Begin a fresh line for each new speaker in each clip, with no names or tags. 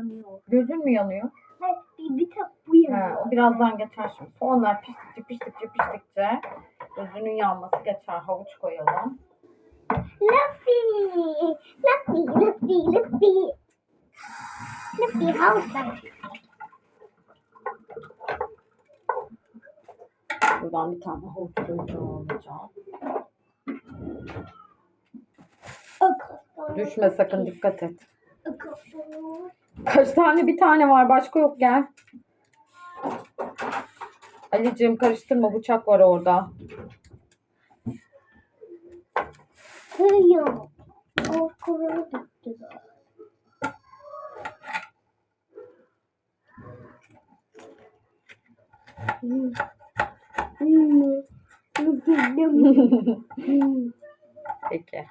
yanıyor.
Gözün mü yanıyor?
Hayır bir, bir tek bu
He,
yanıyor.
o birazdan geçer şimdi. Soğanlar piştikçe piştikçe piştikçe gözünün yanması geçer. Havuç koyalım.
Luffy! Luffy, Luffy, Luffy. Luffy havuzda.
Buradan bir tane havuç suyu alacağım. Düşme sakın dikkat et. Kaç tane bir tane var başka yok gel. Ali'cim karıştırma bıçak var orada.
Kıyıyor. O. Hmm.
Peki.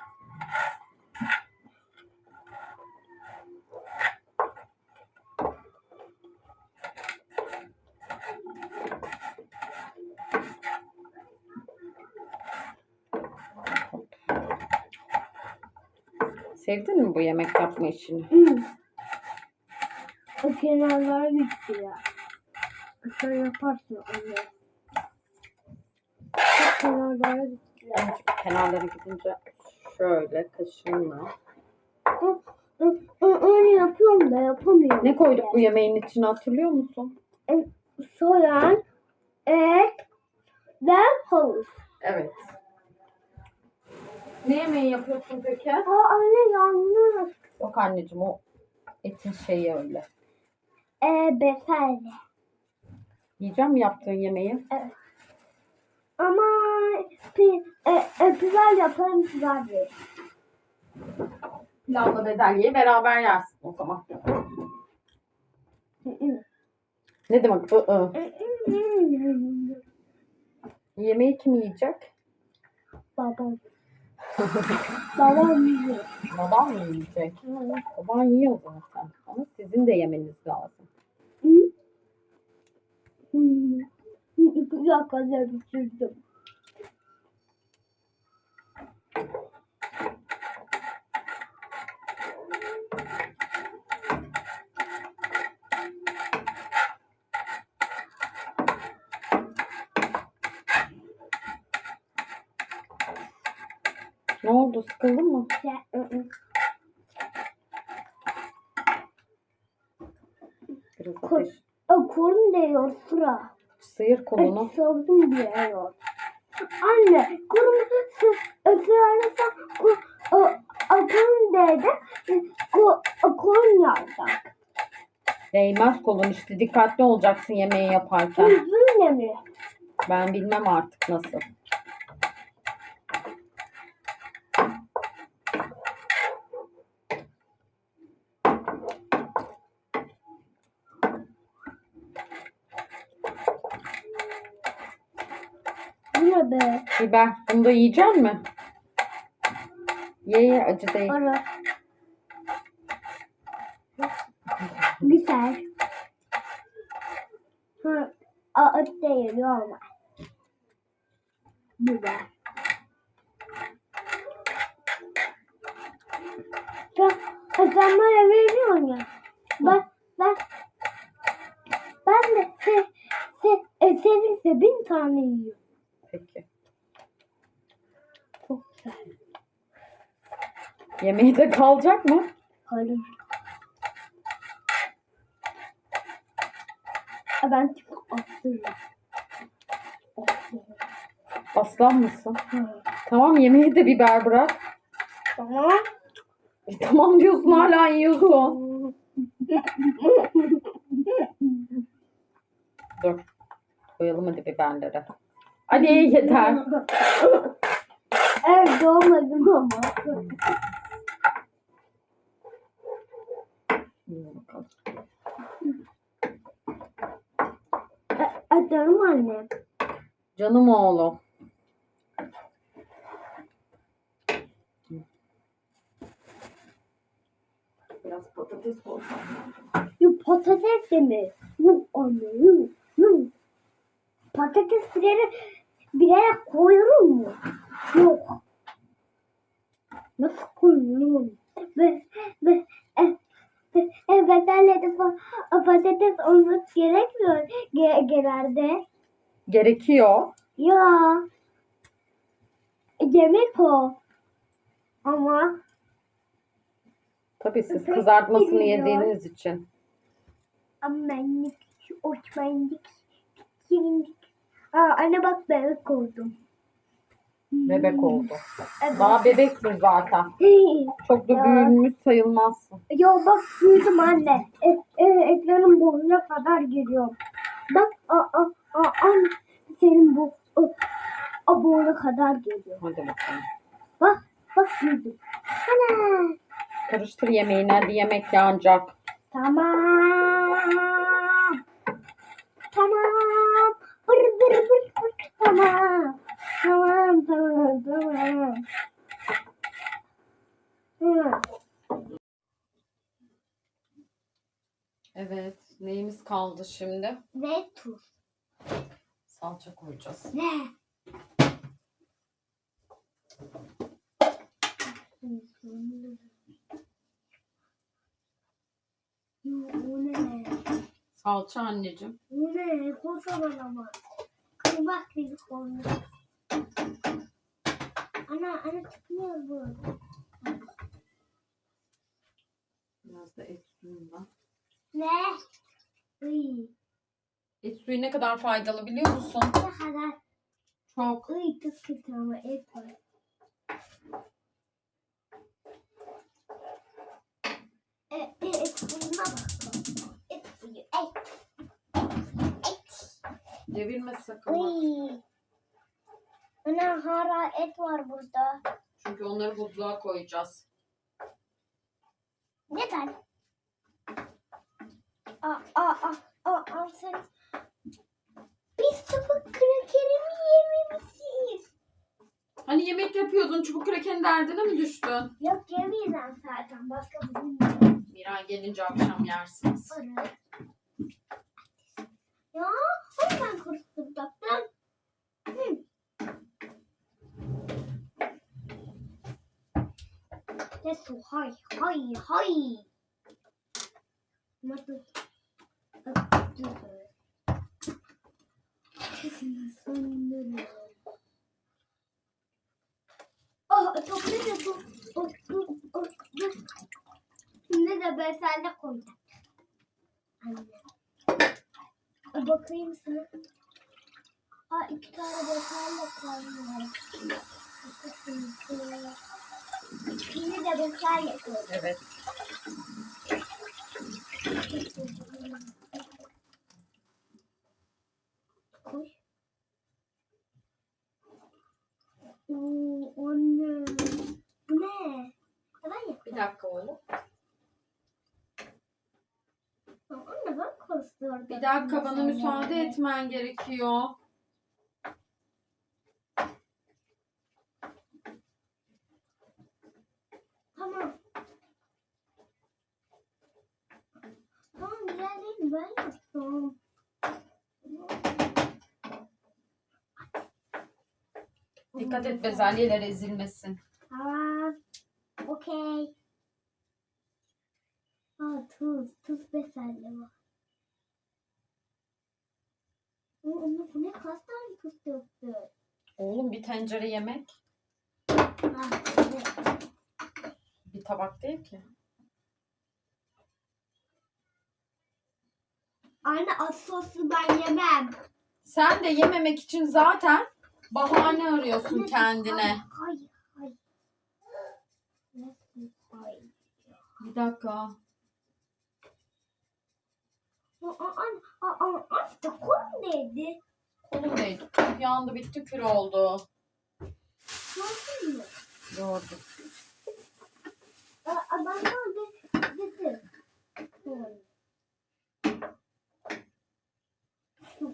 Sevdin mi bu yemek yapma işini?
Hmm. O kenarlar bitti ya. Şöyle yaparsın onu. O kenarlar bitti ya.
Azıcık kenarları gidince şöyle
ö- Öyle yapıyorum da yapamıyorum.
Ne koyduk bu yemeğin içine hatırlıyor musun?
Soğan, et ve havuz.
Evet. Ne yemeği yapıyorsun peki?
Aa anne yanlış.
Yok anneciğim o etin şeyi öyle.
Ee, befelli.
Yiyeceğim mi yaptığın yemeği?
Ama pi, e, e, pilav yaparım pilav değil.
Pilavla bezelyeyi beraber yersin o zaman. Ne demek?
Hı hı.
Yemeği kim yiyecek?
Babam. Babam yiyor.
Babam mı yiyecek? Baban yiyor zaten. Ama sizin de yemeniz lazım.
İki dakikada bitirdim.
Ne oldu? Sıkıldın mı?
Ya.
Biraz
Ko-
ateş.
O kolum değiyor sıra.
Sıyır kolunu.
Sordum diyor. Anne, kırmızı ısırarsa ko, o, o kolum değdi. Kolum yanacak.
Değmez kolun işte. Dikkatli olacaksın yemeği yaparken.
Yüzümle mi?
Ben bilmem artık nasıl.
Be?
Biber. Bunu da yiyecek mi? Ye ye acı değil.
Ara. Güzel. Ha, a, et değil normal. Biber. Sen, sen bana veriyorsun ya. Ben, ben, ben de se, se, e, sevinse bin tane yiyorum.
Peki.
Çok güzel.
Yemeği de kalacak mı?
Hayır. Ha, Ben attım. Attım.
Aslan mısın?
Ha.
Tamam yemeği de biber bırak.
Tamam.
E, tamam diyorsun hala yiyorsun. Dur. Koyalım hadi biberleri. Hadi yeter.
evet doğmadım ama. Canım anne.
Canım oğlum. Biraz patates olsun.
Yok patates de mi? Yok anne yok. Yok. Patates bilerek, bilerek koyulur mu? Yok. Nasıl koyulur? Ve, ve, e, ve e, bezelyede pa- patates olması gerekmiyor ge- genelde.
Gerekiyor.
Ya. Yemek o. Ama
Tabii siz kızartmasını yediğiniz için.
amenlik, oçmenlik, kirinlik. Aa, anne bak bebek oldum.
Bebek oldu.
Evet.
Daha bebeksin zaten. Çok da büyümüş sayılmazsın.
Yo bak büyüdüm anne. E, e, ekranın boyuna kadar geliyor. Bak a, a, a, anne senin bu a, a boyuna kadar geliyor.
Hadi bakalım.
Bak bak büyüdüm. Ana.
Karıştır yemeğini hadi yemek yanacak.
Tamam. Bır bır bır bır. Tamam. Tamam tamam tamam. Hı.
Evet. Neyimiz kaldı şimdi?
Ve tuz.
Salça koyacağız.
Ne?
Salça anneciğim.
O ne? Kocaman ama. Kıymak gibi olmuş. Ana, ana çıkmıyor bu.
Biraz da et suyundan.
Ne? Iy,
Et suyu ne kadar faydalı biliyor musun?
ne kadar?
Çok.
Iy, çok kötü ama et var. E, e, et suyuna bak. Et suyu, et. Et.
Devirme sakın.
Iy. Ana hala et var burada.
Çünkü onları buzluğa koyacağız.
Neden? Aa, aa, aa, aa, aa, sen... Biz çubuk krakerimi yememişiz.
Hani yemek yapıyordun çubuk krakerin derdine mi düştün?
Yok yemeyeceğim zaten. Başka bir gün yerim.
Miray gelince akşam yersiniz.
Arı. Ya hani ben karıştıracaktım. Hı. Ne su hay hay hay. Ah, toplu da bu. O, bu, o, bu. Şimdi de beselde koyacağım. Anne. Bakayım sana. Aa iki tane beselle koyuyorum. Şimdi de beselle koyuyorum.
Evet.
Koy. Oo, anne. Bu ne? Ben
Bir dakika oğlum.
Anne ben karıştırdım.
Bir dakika bana müsaade etmen gerekiyor.
Tamam. Tamam güzel değil mi? Ben yaptım.
Dikkat et bezelyeler ezilmesin.
Tamam. Okey. Aa tuz. Tuz beselle var. Oo, Anne bu ne kaç tane tuz döktü?
Oğlum bir tencere yemek.
Ah, evet.
Bir tabak değil ki.
Anne az soslu ben yemem.
Sen de yememek için zaten bahane arıyorsun kendine.
Hayır, hayır.
Bir dakika.
Anne kolum değdi.
Kolum değdi. Yandı bitti kül oldu.
Gördün mü?
Gördüm.
Aa, aa, ben de dedim. Hı.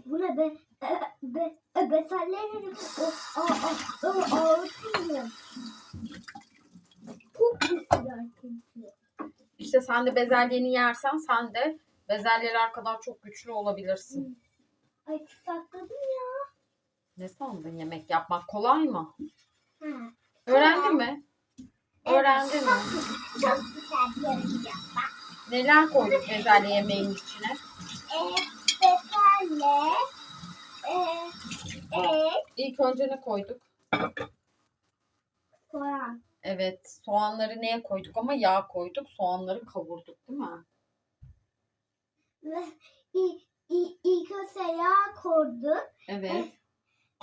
Bu ne be? E, be, e, besellerim. O, aa, aa, aa, ağrıtmıyor. Çok güzel çünkü.
İşte sen de bezelyeni yersen sen de bezelyeler kadar çok güçlü olabilirsin.
Ay sakladım ya.
Ne sandın yemek yapmak kolay mı?
Ha.
Öğrendin mi? Öğrendin mi?
Çok güzel bir yarış yapmak.
Neler koyduk bezelye yemeğin içine?
E, bezelye. E, e,
İlk önce ne koyduk?
soğan.
Evet, soğanları neye koyduk ama yağ koyduk. Soğanları kavurduk değil mi?
Ve i- i- ilk önce yağ koyduk.
Evet,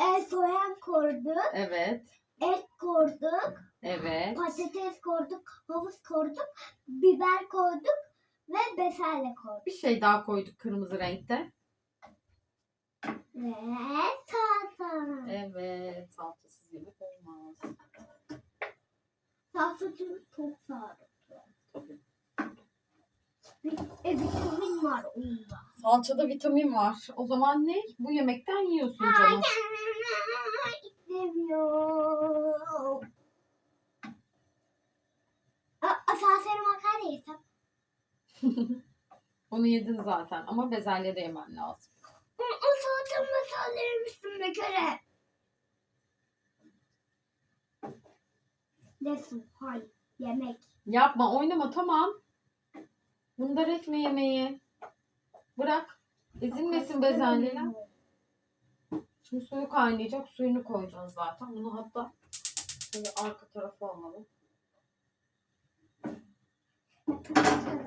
E, soğan koyduk.
evet,
Et koyduk.
evet.
Patates koyduk. Havuz koyduk. Biber koyduk. Ve bezelye koyduk.
Bir şey daha koyduk kırmızı renkte.
Ve salata.
Evet, salçasız yemek olmaz.
Salata çünkü çok sağlıklı.
Tabii.
Bir, e, vitamin var onda.
Salçada vitamin var. O zaman ne? Bu yemekten yiyorsun canım.
İstemiyorum. Asansörü makarna yesem.
Onu yedin zaten ama bezelye de yemen lazım.
O salata masallarmıştım bir kere. Resim, hayır, yemek.
Yapma, oynama tamam. Bundar etme yemeği. Bırak. Ezilmesin bezelyeler. Şimdi suyu kaynayacak. Suyunu koyacağız zaten. Bunu hatta şöyle arka tarafa alalım.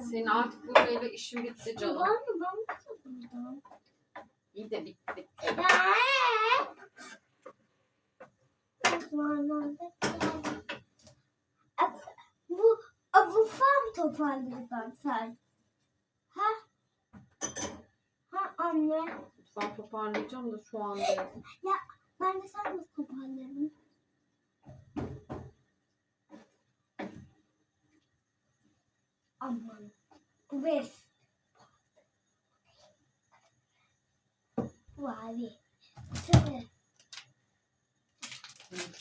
Senin artık burayla işin bitti canım.
Var mı? Ben mi?
İyi de bitti.
Bu bu fan toparlayacağım sen. Ha? Ha anne.
Ben toparlayacağım da şu anda. yok.
Ben de sen nasıl toparlarım?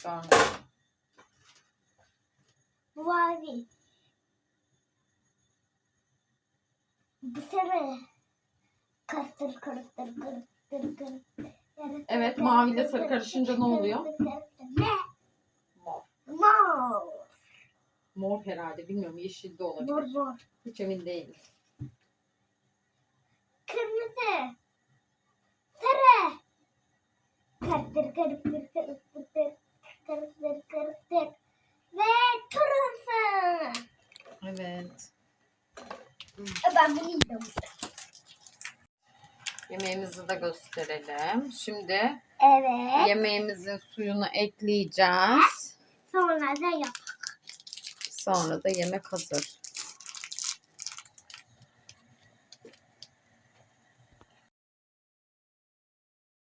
Miktar.
Vay. Bu sene karıştır karıştır karıştır karıştır.
Evet, maviyle sarı karışınca ne oluyor?
Ne?
Mor.
Mor.
Mor herhalde. Bilmiyorum. Yeşil de
Mor
olabilir.
mor.
Hiç emin değilim.
Kırmızı. Sarı. Karıştır karıştır karıştır. Karıştır karıştır. Ve turuncu.
Evet.
Ben bunu yiyeceğim.
Yemeğimizi de gösterelim. Şimdi
Evet.
yemeğimizin suyunu ekleyeceğiz.
Sonra da yap.
Sonra da yemek hazır.